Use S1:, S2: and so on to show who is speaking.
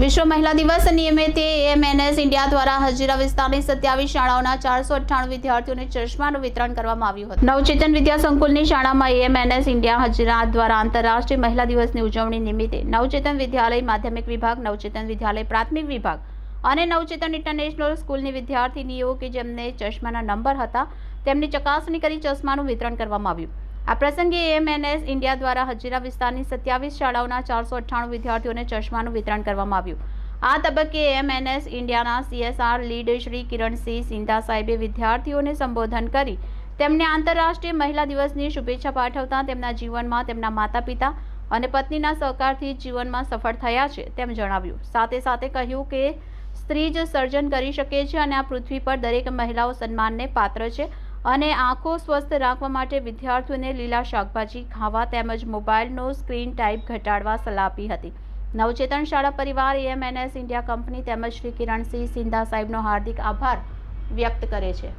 S1: વિશ્વ મહિલા દિવસ નિયમિતે એએમએનએસ ઇન્ડિયા દ્વારા હજીરા વિસ્તારની સત્યાવીસ શાળાઓના ચારસો અઠ્ઠાણું વિદ્યાર્થીઓને ચશ્માનું વિતરણ કરવામાં આવ્યું હતું. નવચેતન વિદ્યા સંકુલની શાળામાં એએમએનએસ ઇન્ડિયા હજીરા દ્વારા આંતરરાષ્ટ્રીય મહિલા દિવસની ઉજવણી નિમિત્તે નવચેતન વિદ્યાલય, માધ્યમિક વિભાગ, નવચેતન વિદ્યાલય, પ્રાથમિક વિભાગ અને નવચેતન ઇન્ટરનેશનલ સ્કૂલની વિદ્યાર્થીનીઓ કે જેમને ચશ્માના નંબર હતા, તેમની ચકાસણી કરી ચશ્માનું વિતરણ કરવામાં આવ્યું. આ પ્રસંગે એએમએનએસ ઇન્ડિયા દ્વારા હજીરા વિસ્તારની સત્યાવીસ શાળાઓના ચારસો અઠ્ઠાણું વિદ્યાર્થીઓને ચશ્માનું વિતરણ કરવામાં આવ્યું. આ તબક્કે એએમએનએસ ઇન્ડિયાના સીએસઆર લીડ શ્રી કિરણસિંહ સિંધા સાહેબે વિદ્યાર્થીઓને સંબોધન કરી તેમને આંતરરાષ્ટ્રીય મહિલા દિવસની શુભેચ્છા પાઠવતા તેમના જીવનમાં તેમના માતા પિતા અને પત્નીના સહકારથી જીવનમાં સફળ થયા છે તેમ જણાવ્યું. સાથે સાથે કહ્યું કે સ્ત્રી જ સર્જન કરી શકે છે અને આ પૃથ્વી પર દરેક મહિલાઓ સન્માનને પાત્ર છે. અને આંખો સ્વસ્થ રાખવા માટે વિદ્યાર્થીઓને લીલા શાકભાજી, ખાવા તેમજ મોબાઈલનો સ્ક્રીન ટાઈપ ઘટાડવા સલાહ આપી હતી. નવચેતન શાળા પરિવાર એએમએનએસ ઇન્ડિયા કંપની તેમજ શ્રી કિરણસિંહ સિંધા સાહેબનો હાર્દિક આભાર વ્યક્ત કરે છે.